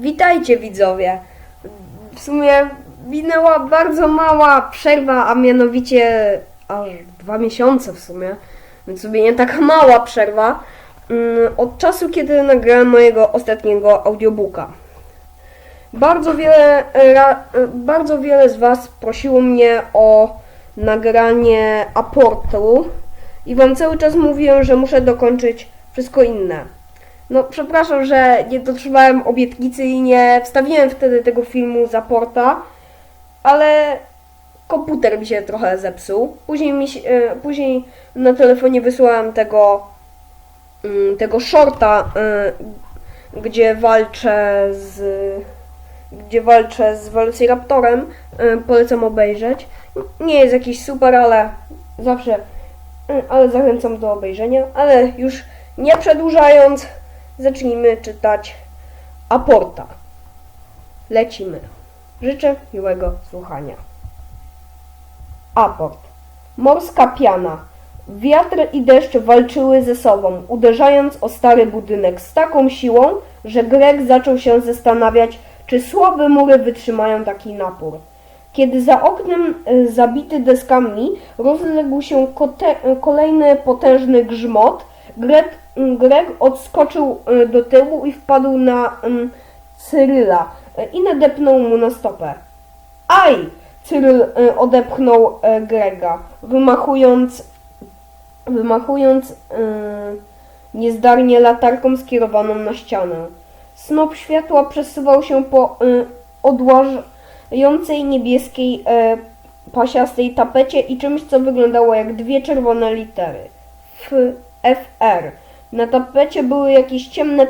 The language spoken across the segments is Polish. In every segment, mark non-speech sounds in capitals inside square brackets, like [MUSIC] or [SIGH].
Witajcie widzowie. W sumie minęła bardzo mała przerwa, a mianowicie aż dwa miesiące w sumie, więc sobie nie taka [LAUGHS] mała przerwa mm, od czasu, kiedy nagrałem mojego ostatniego audiobooka. Bardzo wiele, bardzo wiele z Was prosiło mnie o nagranie aportu i Wam cały czas mówiłem, że muszę dokończyć wszystko inne. No, przepraszam, że nie dotrzymałem obietnicy i nie wstawiłem wtedy tego filmu z aporta, ale komputer mi się trochę zepsuł. Później, mi się, e, później na telefonie wysłałem tego, mm, tego shorta, e, gdzie walczę z gdzie walczę z Velociraptorem. E, Polecam obejrzeć. Nie jest jakiś super, ale zawsze, ale zachęcam do obejrzenia. Ale już nie przedłużając, zacznijmy czytać aporta. Lecimy. Życzę miłego słuchania. Aport. Morska piana. Wiatr i deszcz walczyły ze sobą, uderzając o stary budynek z taką siłą, że Greg zaczął się zastanawiać, czy słabe mury wytrzymają taki napór. Kiedy za oknem y, zabity deskami rozległ się kolejny potężny grzmot, Greg, Greg odskoczył y, do tyłu i wpadł na ym, Cyryla y, i nadepnął mu na stopę. Aj! Cyryl y, odepchnął y, Grega, wymachując, wymachując y, niezdarnie latarką skierowaną na ścianę. Snop światła przesuwał się po odłażającej niebieskiej y, pasiastej tapecie i czymś, co wyglądało jak dwie czerwone litery. F, FR. Na tapecie były jakieś ciemne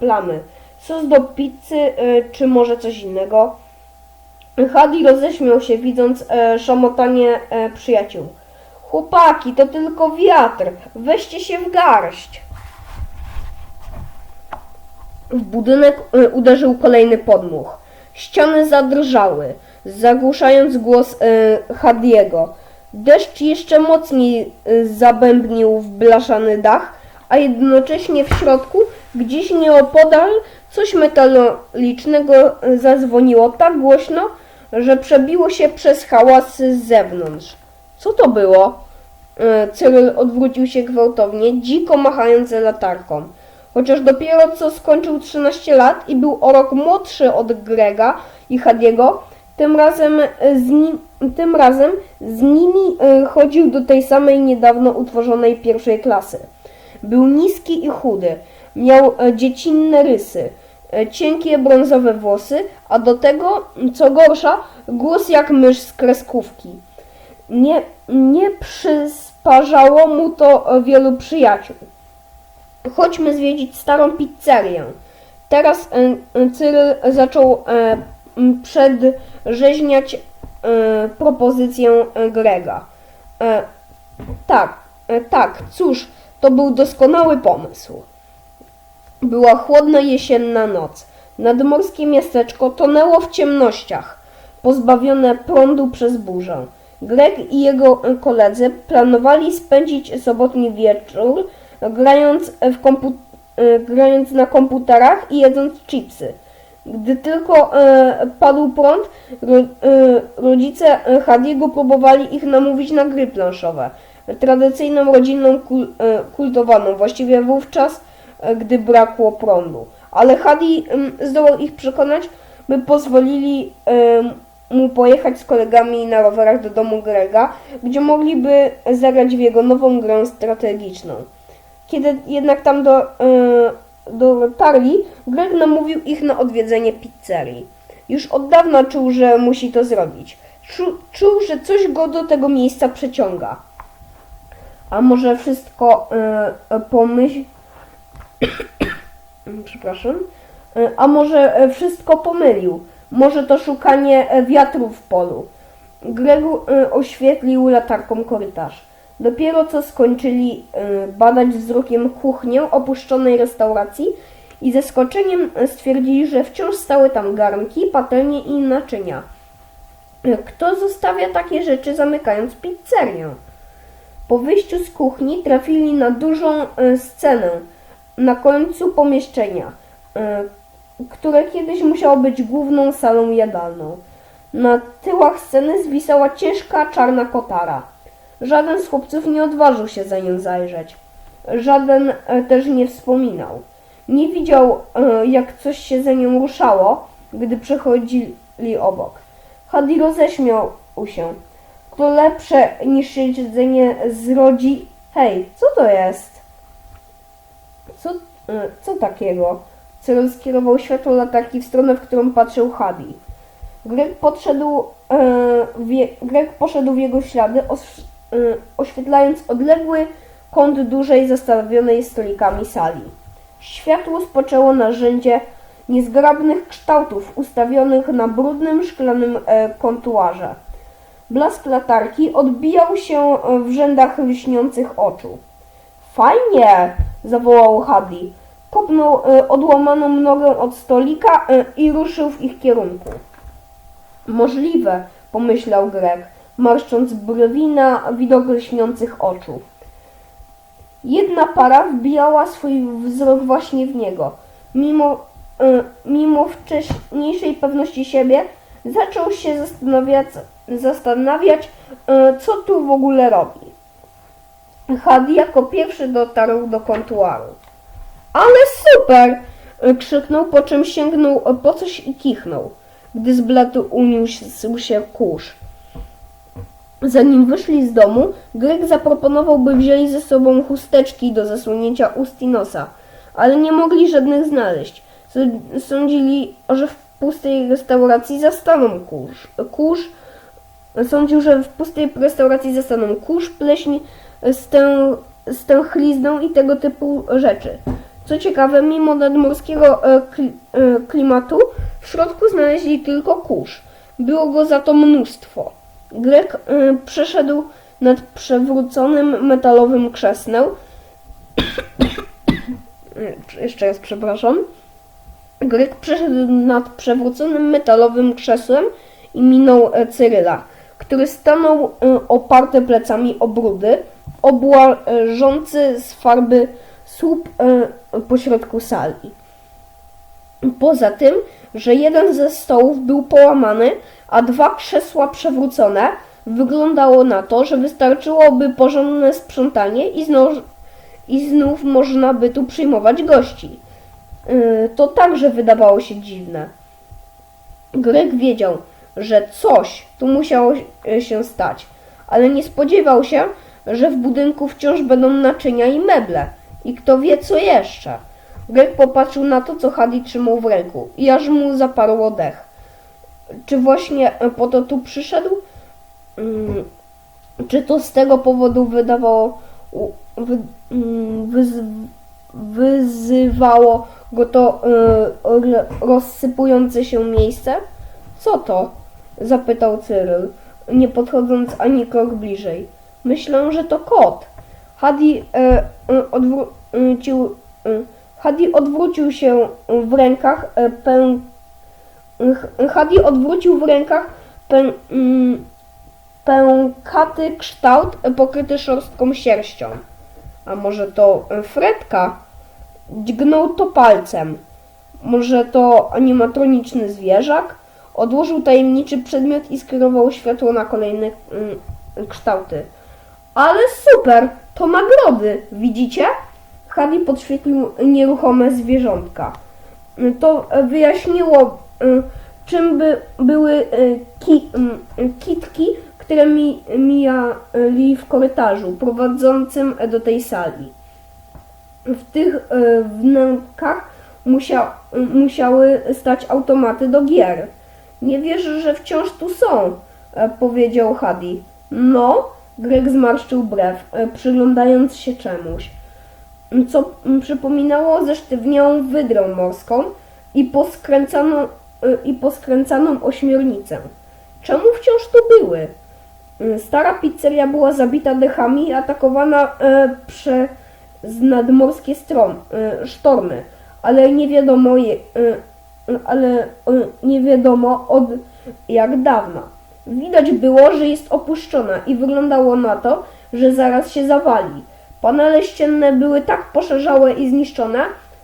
plamy. Sos do pizzy, y, czy może coś innego. Hadi roześmiał się, widząc e, szamotanie e, przyjaciół. Chłopaki, to tylko wiatr. Weźcie się w garść. W budynek uderzył kolejny podmuch. Ściany zadrżały, zagłuszając głos Hadiego. Deszcz jeszcze mocniej zabębnił w blaszany dach, a jednocześnie w środku, gdzieś nieopodal, coś metalicznego zadzwoniło tak głośno, że przebiło się przez hałasy z zewnątrz. Co to było? Y, Cyryl odwrócił się gwałtownie, dziko machając latarką. Chociaż dopiero co skończył 13 lat i był o rok młodszy od Grega i Hadiego, tym razem z, ni- tym razem z nimi y, chodził do tej samej niedawno utworzonej pierwszej klasy. Był niski i chudy, miał e, dziecinne rysy, e, cienkie brązowe włosy, a do tego, co gorsza, głos jak mysz z kreskówki. Nie, nie przysparzało mu to e, wielu przyjaciół. Chodźmy zwiedzić starą pizzerię. Teraz Cyryl zaczął przedrzeźniać propozycję Grega. Tak, tak, cóż, to był doskonały pomysł. Była chłodna jesienna noc. Nadmorskie miasteczko tonęło w ciemnościach, pozbawione prądu przez burzę. Greg i jego koledzy planowali spędzić sobotni wieczór grając, w kompu- e, grając na komputerach i jedząc chipsy. Gdy tylko e, padł prąd, ro, e, rodzice Hadiego próbowali ich namówić na gry planszowe. Tradycyjną rodzinną e, kultowaną, właściwie wówczas, e, gdy brakło prądu. Ale Hadi em, zdołał ich przekonać, by pozwolili em, mu pojechać z kolegami na rowerach do domu Grega, gdzie mogliby zagrać w jego nową grę strategiczną. Kiedy jednak tam do, e, dotarli, Greg namówił ich na odwiedzenie pizzerii. Już od dawna czuł, że musi to zrobić. Czu, czuł, że coś go do tego miejsca przeciąga. A może wszystko e, pomyśl... [COUGHS] Przepraszam. E, A może e, wszystko pomylił. Może to szukanie e, wiatru w polu. Gregu e, oświetlił latarką korytarz. Dopiero co skończyli e, badać wzrokiem kuchnię opuszczonej restauracji i ze skoczeniem e, stwierdzili, że wciąż stały tam garnki, patelnie i naczynia. Kto zostawia takie rzeczy zamykając pizzerię? Po wyjściu z kuchni trafili na dużą e, scenę na końcu pomieszczenia. E, które kiedyś musiało być główną salą jadalną. Na tyłach sceny zwisała ciężka czarna kotara. Żaden z chłopców nie odważył się za nią zajrzeć. Żaden e, też nie wspominał. Nie widział, jak coś się za nią ruszało, gdy przechodzili obok. Hadi roześmiał się. To lepsze niż siedzenie z rodzi. Hej, co to jest? Co, e, co takiego? Cyril skierował światło latarki w stronę, w którą patrzył Hadi. Greg podszedł, e, Greg poszedł w jego ślady, os, e, oświetlając odległy kąt dużej, zastawionej stolikami sali. Światło spoczęło na rzędzie niezgrabnych kształtów ustawionych na brudnym, szklanym e, kontuarze. Blask latarki odbijał się e, w rzędach lśniących oczu. Fajnie! zawołał Hadi. Kopnął e, odłamaną nogę od stolika e, i ruszył w ich kierunku. Możliwe, pomyślał Greg, marszcząc brwi na widok lśniących oczu. Jedna para wbijała swój wzrok właśnie w niego. Mimo, mimo wcześniejszej pewności siebie, zaczął się zastanawiać, zastanawiać e, co tu w ogóle robi. Hadi jako pierwszy dotarł do kontuaru. Ale super! e, krzyknął, po czym sięgnął po coś i kichnął, gdy z blatu uniósł się kurz. Zanim wyszli z domu, Greg zaproponował, by wzięli ze sobą chusteczki do zasłonięcia ust i nosa, ale nie mogli żadnych znaleźć. Sądzili, że w pustej restauracji zastaną kurz. kurz sądził, że w pustej restauracji zastaną kurz, pleśń, stę, stęchlizną i tego typu rzeczy. Co ciekawe, mimo nadmorskiego e, e, klimatu, w środku znaleźli tylko kurz. Było go za to mnóstwo. Greg e, przeszedł nad przewróconym metalowym krzesłem. [COUGHS] Jeszcze raz przepraszam. Greg przeszedł nad przewróconym metalowym krzesłem i minął Cyryla, który stanął e, oparty plecami o brudy, obłażący z farby słup e, pośrodku sali. Poza tym, że jeden ze stołów był połamany, a dwa krzesła przewrócone, wyglądało na to, że wystarczyłoby porządne sprzątanie i znów, i znów można by tu przyjmować gości. Yy, To także wydawało się dziwne. Greg wiedział, że coś tu musiało e, się stać, ale nie spodziewał się, że w budynku wciąż będą naczynia i meble. I kto wie co jeszcze. Greg popatrzył na to, co Hadi trzymał w ręku i aż mu zaparł dech. Czy właśnie e, po to tu przyszedł? Mm, Czy to z tego powodu wydawało, wy, mm, wyz, wyzywało go to r- rozsypujące się miejsce? Co to? Zapytał Cyryl, nie podchodząc ani krok bliżej. Myślę, że to kot. Hadi e, odwrócił, e, Hadi odwrócił się w rękach e, Hadi odwrócił w rękach pę, mm, pękaty kształt pokryty szorstką sierścią. A może to Fredka? Dźgnął to palcem. Może to animatroniczny zwierzak? Odłożył tajemniczy przedmiot i skierował światło na kolejne mm, kształty. Ale super! To nagrody, widzicie? Harry podświetlił nieruchome zwierzątka. To wyjaśniło, y, czym by były y, ki, y, kitki, które mi, mijali w korytarzu prowadzącym do tej sali. W tych y, wnękach y, musiały stać automaty do gier. Nie wierzę, że wciąż tu są, e, powiedział Hadi. No, Greg zmarszczył brew, e, przyglądając się czemuś, co przypominało zesztywniałą wydrę morską i poskręcaną, e, i poskręcaną ośmiornicę. Czemu wciąż tu były? Stara pizzeria była zabita dechami i atakowana e, przez nadmorskie strom, e, sztormy, ale nie wiadomo je, ale e, nie wiadomo od jak dawna. Widać było, że jest opuszczona i wyglądało na to, że zaraz się zawali. Panele ścienne były tak poszerzałe i zniszczone,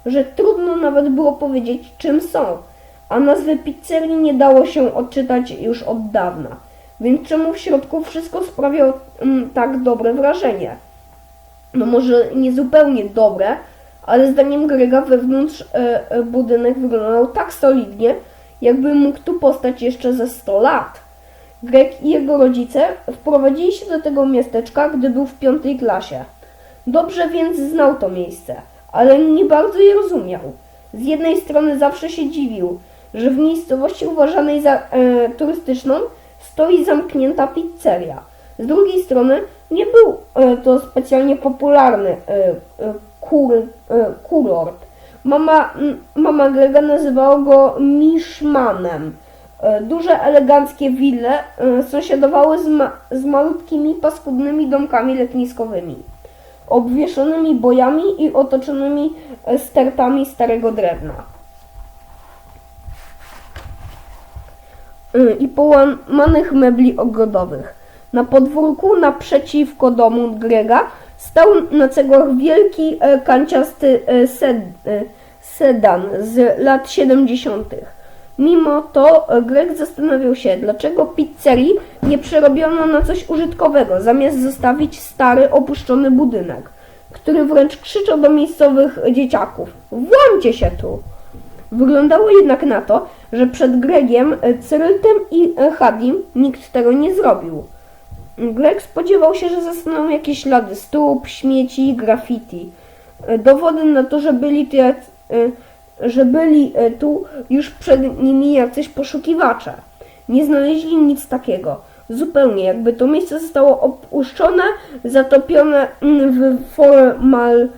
że trudno nawet było powiedzieć, czym są, a nazwy pizzerii nie dało się odczytać już od dawna. Więc czemu w środku wszystko sprawiało mm, tak dobre wrażenie? No może nie zupełnie dobre, ale zdaniem Grega wewnątrz e, e, budynek wyglądał tak solidnie, jakby mógł tu postać jeszcze ze 100 lat. Greg i jego rodzice wprowadzili się do tego miasteczka, gdy był w piątej klasie. Dobrze więc znał to miejsce, ale nie bardzo je rozumiał. Z jednej strony zawsze się dziwił, że w miejscowości uważanej za e, turystyczną stoi zamknięta pizzeria. Z drugiej strony nie był e, to specjalnie popularny e, e, kur, e, kurort. Mama, m, mama Grega nazywała go Miszmanem. E, Duże, eleganckie wille e, sąsiadowały z, ma, z malutkimi, paskudnymi domkami letniskowymi, obwieszonymi bojami i otoczonymi e, stertami starego drewna. I połamanych mebli ogrodowych. Na podwórku naprzeciwko domu Grega stał na cegłach wielki e, kanciasty e, e, sedan z lat 70. Mimo to Greg zastanawiał się, dlaczego pizzerii nie przerobiono na coś użytkowego, zamiast zostawić stary, opuszczony budynek, który wręcz krzyczał do miejscowych dzieciaków: Włamcie się tu! Wyglądało jednak na to, że przed Gregiem, Cyryltem i Hadim nikt tego nie zrobił. Greg spodziewał się, że zostaną jakieś ślady stóp, śmieci, graffiti. E, Dowody na to, że byli, e, że byli e, tu już przed nimi jacyś poszukiwacze. Nie znaleźli nic takiego. Zupełnie, jakby to miejsce zostało opuszczone, zatopione mm, w formal,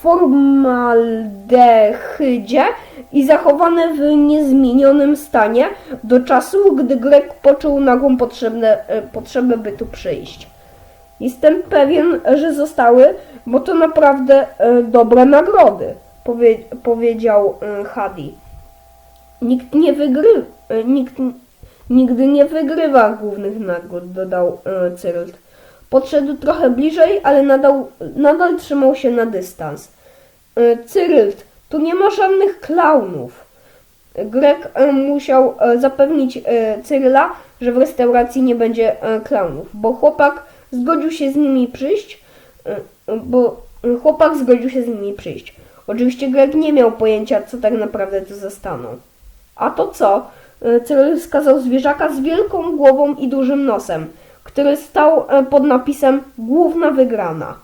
formaldehydzie i zachowane w niezmienionym stanie do czasu, gdy Grek poczuł nagłą potrzebę, e, potrzebę, by tu przyjść. Jestem pewien, że zostały, bo to naprawdę e, dobre nagrody, powie, powiedział e, Hadi. Nikt nie wygry, e, nikt nigdy nie wygrywa głównych nagród, dodał Cyrylt. Podszedł trochę bliżej, ale nadal, nadal trzymał się na dystans. E, Cyrylt, tu nie ma żadnych klaunów. Grek e, musiał e, zapewnić Cyryla, że w restauracji nie będzie klaunów, bo chłopak zgodził się z nimi przyjść, bo chłopak zgodził się z nimi przyjść. Oczywiście Greg nie miał pojęcia, co tak naprawdę to zastaną. A to co? Cyryl wskazał zwierzaka z wielką głową i dużym nosem, który stał e, pod napisem Główna wygrana.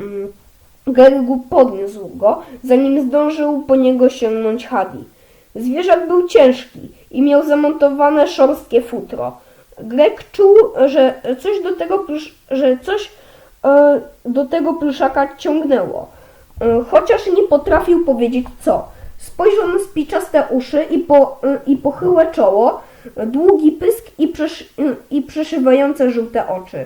Mm, Greg podniósł go, zanim zdążył po niego sięgnąć Hadi. Zwierzak był ciężki i miał zamontowane szorstkie futro. Greg czuł, że coś do tego, że coś e, do tego pluszaka ciągnęło, e, chociaż nie potrafił powiedzieć co. Spojrzał na spiczaste uszy i, po, i pochyłe czoło, długi pysk i, i przeszywające żółte oczy.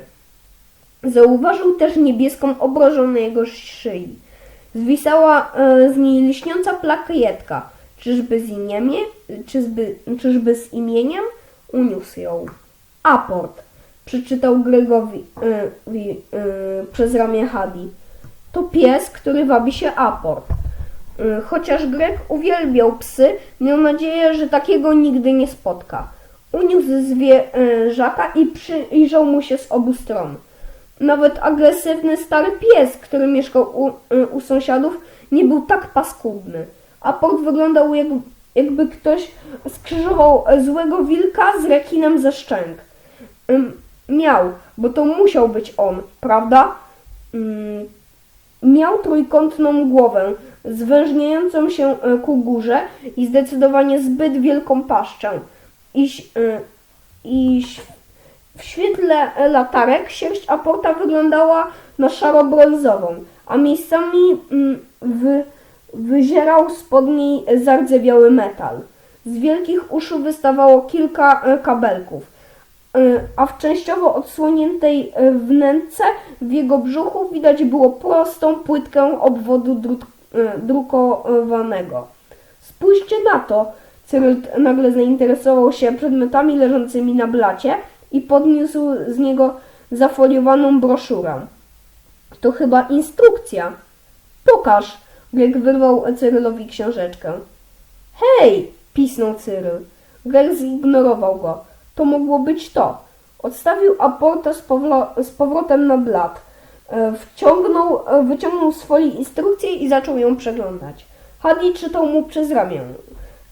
Zauważył też niebieską obrożę na jego szyi. Zwisała e, z niej lśniąca plakietka. Czyżby z imieniem? Czyżby, czyżby z imieniem? Uniósł ją. Aport. Przeczytał Gregowi e, wi- e, przez ramię Hadi. To pies, który wabi się Aport. E, Chociaż Greg uwielbiał psy, miał nadzieję, że takiego nigdy nie spotka. Uniósł zwierzaka i przyjrzał mu się z obu stron. Nawet agresywny stary pies, który mieszkał u, y, u sąsiadów, nie był tak paskudny. A port wyglądał jak, jakby ktoś skrzyżował złego wilka z rekinem ze szczęk. Miał, bo to musiał być on, prawda? Miał trójkątną głowę, zwężniającą się e, ku górze i zdecydowanie zbyt wielką paszczę. I, ś- y, i ś- w świetle latarek sierść aporta wyglądała na szaro-brązową, a miejscami mm, wy, wyzierał spod niej zardzewiały metal. Z wielkich uszu wystawało kilka e, kabelków, e, a w częściowo odsłoniętej e, wnęce w jego brzuchu widać było prostą płytkę obwodu drut, e, drukowanego. Spójrzcie na to! Cyryl nagle zainteresował się przedmiotami leżącymi na blacie i podniósł z niego zafoliowaną broszurę. To chyba instrukcja. Pokaż, Greg wyrwał Cyrylowi książeczkę. Hej! pisnął Cyryl. Greg zignorował go. To mogło być to. Odstawił aportę z, powro- z powrotem na blat. E, Wciągnął, e, wyciągnął swoje instrukcje i zaczął ją przeglądać. Hadi czytał mu przez ramię.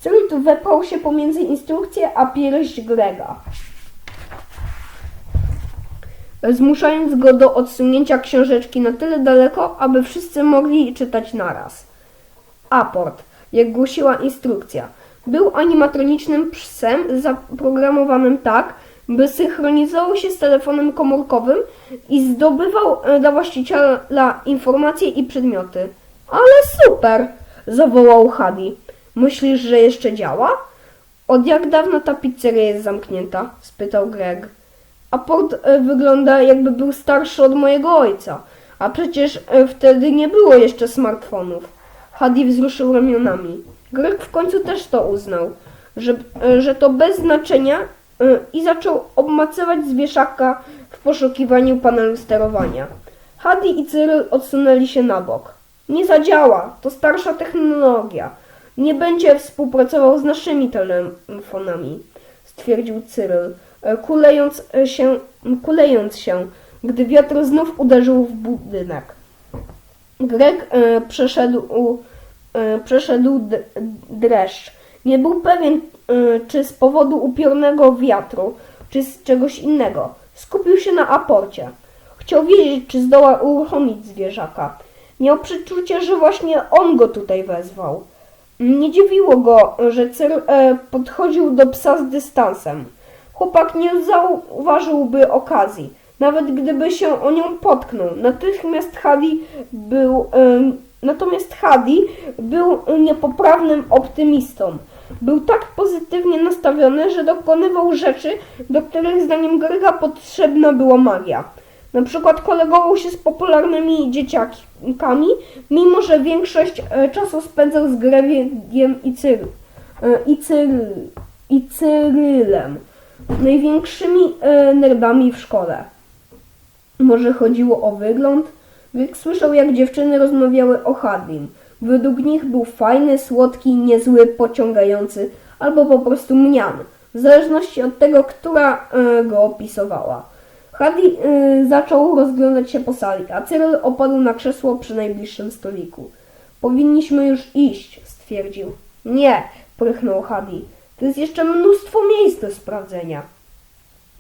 Cyryl wepał się pomiędzy instrukcje a pierś Grega zmuszając go do odsunięcia książeczki na tyle daleko, aby wszyscy mogli czytać naraz. Aport, jak głosiła instrukcja, był animatronicznym psem zaprogramowanym tak, by synchronizował się z telefonem komórkowym i zdobywał e, dla właściciela informacje i przedmioty. Ale super! zawołał Hadi. Myślisz, że jeszcze działa? Od jak dawna ta pizzeria jest zamknięta? spytał Greg. A port e, wygląda jakby był starszy od mojego ojca. A przecież e, wtedy nie było jeszcze smartfonów. Hadi wzruszył ramionami. Greg w końcu też to uznał, że, że to bez znaczenia i zaczął obmacywać zwieszaka w poszukiwaniu panelu sterowania. Hadi i Cyryl odsunęli się na bok. Nie zadziała, to starsza technologia. Nie będzie współpracował z naszymi telefonami, stwierdził Cyryl, e, kulejąc się, kulejąc się, gdy wiatr znów uderzył w budynek. Greg e, przeszedł, przeszedł dreszcz. Nie był pewien, czy z powodu upiornego wiatru, czy z czegoś innego. Skupił się na aporcie. Chciał wiedzieć, czy zdoła uruchomić zwierzaka. Miał przeczucie, że właśnie on go tutaj wezwał. Nie dziwiło go, że Cyr e, podchodził do psa z dystansem. Chłopak nie zauważyłby okazji, nawet gdyby się o nią potknął. Natychmiast Hadi był, em, natomiast Hadi był niepoprawnym optymistą. Był tak pozytywnie nastawiony, że dokonywał rzeczy, do których zdaniem Grega potrzebna była magia. Na przykład kolegował się z popularnymi dzieciakami, mimo że większość e, czasu spędzał z Gregiem i, Cyr, e, i, Cyr, i Cyrylem, największymi e, nerdami w szkole. Może chodziło o wygląd? Greg słyszał, jak dziewczyny rozmawiały o Hardim. Według nich był fajny, słodki, niezły, pociągający albo po prostu mnian, w zależności od tego, która e, go opisowała. Hardy y, zaczął rozglądać się po sali, a Cyril opadł na krzesło przy najbliższym stoliku. Powinniśmy już iść, stwierdził. Nie, prychnął Hardy. To jest jeszcze mnóstwo miejsc do sprawdzenia.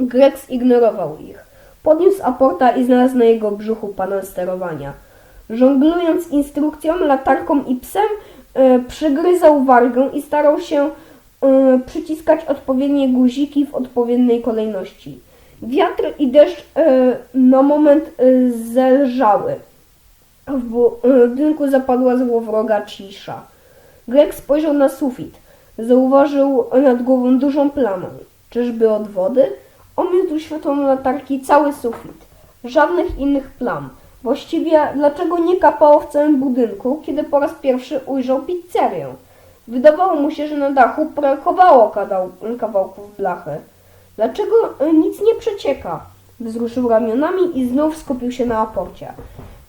Greg zignorował ich. Podniósł aporta i znalazł na jego brzuchu panel sterowania. Żonglując instrukcją, latarką i psem, e, przygryzał wargę i starał się e, przyciskać odpowiednie guziki w odpowiedniej kolejności. Wiatr i deszcz e, na moment zelżały. W bu- budynku zapadła złowroga cisza. Greg spojrzał na sufit. Zauważył nad głową dużą plamę. Czyżby od wody? Omiótł światłem latarki cały sufit. Żadnych innych plam. Właściwie dlaczego nie kapało w całym budynku, kiedy po raz pierwszy ujrzał pizzerię? Wydawało mu się, że na dachu brakowało kawałków blachy. Dlaczego e, nic nie przecieka? Wzruszył ramionami i znów skupił się na aporcie.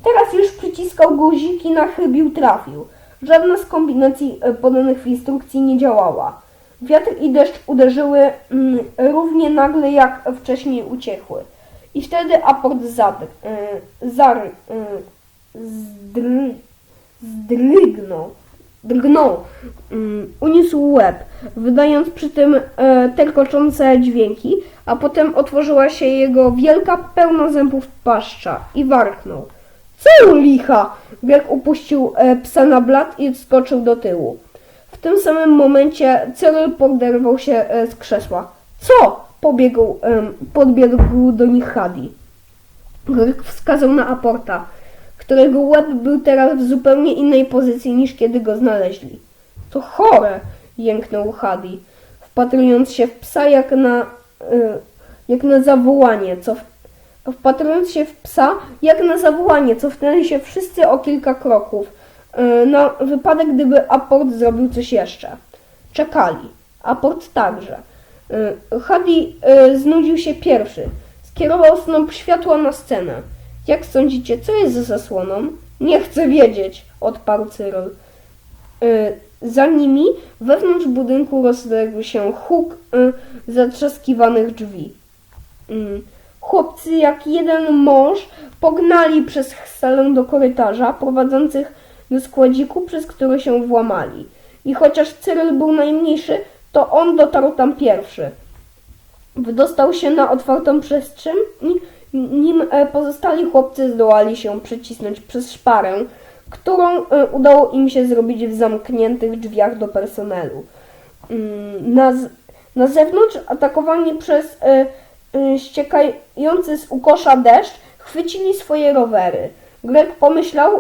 Teraz już przyciskał guziki, nachybił, trafił. Żadna z kombinacji e, podanych w instrukcji nie działała. Wiatr i deszcz uderzyły mm, równie nagle jak wcześniej uciechły. I wtedy aport zadr, y, zar, y, zdr, zdrygnął. Drgnął. Mm, uniósł łeb, wydając przy tym e, terkoczące dźwięki, a potem otworzyła się jego wielka, pełna zębów paszcza i warknął. Co licha? Greg upuścił e, psa na blat i skoczył do tyłu. W tym samym momencie Cyril poderwał się e, z krzesła. Co? Pobiegł, podbiegł do nich Hadi. Greg wskazał na aporta, którego łeb był teraz w zupełnie innej pozycji niż kiedy go znaleźli. To chore! jęknął Hadi, wpatrując się w psa jak na, y, jak na zawołanie, co w, wpatrując się w psa jak na zawołanie, cofnęli się wszyscy o kilka kroków, y, na wypadek gdyby aport zrobił coś jeszcze. Czekali. Aport także. Hadi y, znudził się pierwszy. Skierował snop światła na scenę. Jak sądzicie, co jest za zasłoną? Nie chcę wiedzieć, odparł Cyril. Y, Za nimi wewnątrz budynku rozległ się huk zatrzaskiwanych drzwi. Mm. Chłopcy jak jeden mąż pognali przez salę do korytarza prowadzących do składziku, przez który się włamali. I chociaż Cyril był najmniejszy, to on dotarł tam pierwszy. Wydostał się na otwartą przestrzeń, ni- nim e, pozostali chłopcy zdołali się przecisnąć przez szparę, którą e, udało im się zrobić w zamkniętych drzwiach do personelu. Mm, Na, na zewnątrz, atakowani przez e, ściekający z ukosza deszcz, chwycili swoje rowery. Greg pomyślał,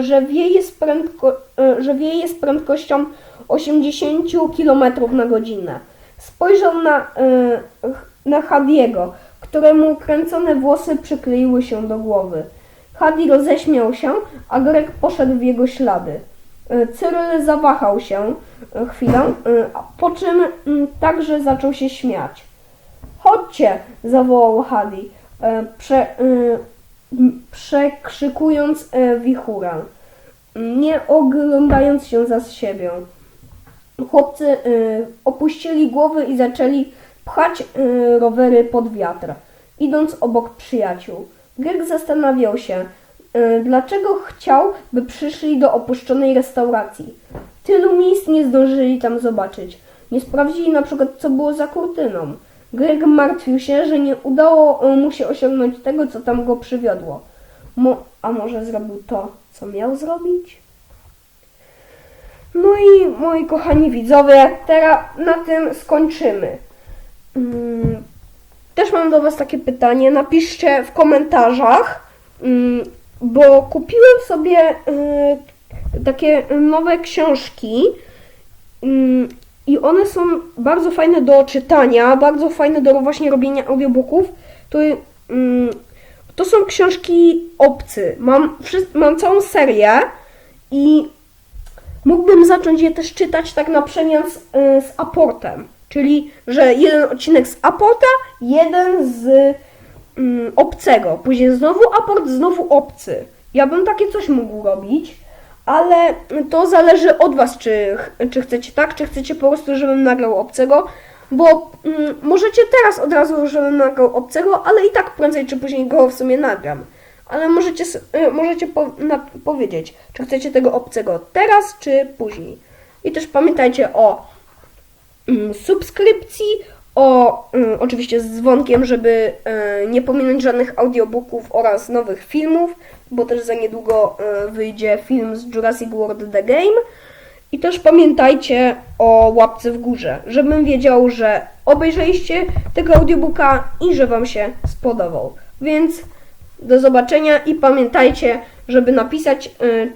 że wieje z, prędko, że wieje z prędkością 80 km na godzinę. Spojrzał na, e, na Hadiego, któremu kręcone włosy przykleiły się do głowy. Hadi roześmiał się, a Greg poszedł w jego ślady. E, Cyril zawahał się e, chwilę, po czym także zaczął się śmiać. Chodźcie, zawołał Hadi, prze, przekrzykując wichurę, nie oglądając się za siebie. Chłopcy e, opuścili głowy i zaczęli pchać e, rowery pod wiatr, idąc obok przyjaciół. Greg zastanawiał się, e, dlaczego chciał, by przyszli do opuszczonej restauracji. Tylu miejsc nie zdążyli tam zobaczyć. Nie sprawdzili na przykład, co było za kurtyną. Greg martwił się, że nie udało mu się osiągnąć tego, co tam go przywiodło. Mo- a może zrobił to, co miał zrobić? I moi kochani widzowie, teraz na tym skończymy. Mm, Też mam do Was takie pytanie. Napiszcie w komentarzach, mm, bo kupiłem sobie y, takie nowe książki mm, i one są bardzo fajne do czytania, bardzo fajne do właśnie robienia audiobooków. To, to są książki obcy. Mam, mam całą serię i mógłbym zacząć je też czytać tak na przemian z, y, z aportem. Czyli, że jeden odcinek z aporta, jeden z mm, obcego. Później znowu aport, znowu obcy. Ja bym takie coś mógł robić, ale to zależy od Was, czy, czy chcecie tak, czy chcecie po prostu, żebym nagrał obcego. Bo mm, możecie teraz od razu, żebym nagrał obcego, ale i tak prędzej czy później go w sumie nagram. Ale możecie, y, możecie po, na, powiedzieć, czy chcecie tego obcego teraz, czy później. I też pamiętajcie o mm, subskrypcji, o mm, oczywiście z dzwonkiem, żeby e, nie pominąć żadnych audiobooków oraz nowych filmów, bo też za niedługo e, wyjdzie film z Jurassic World The Game. I też pamiętajcie o łapce w górze, żebym wiedział, że obejrzeliście tego audiobooka i że Wam się spodobał. Więc do zobaczenia i pamiętajcie, żeby napisać, y,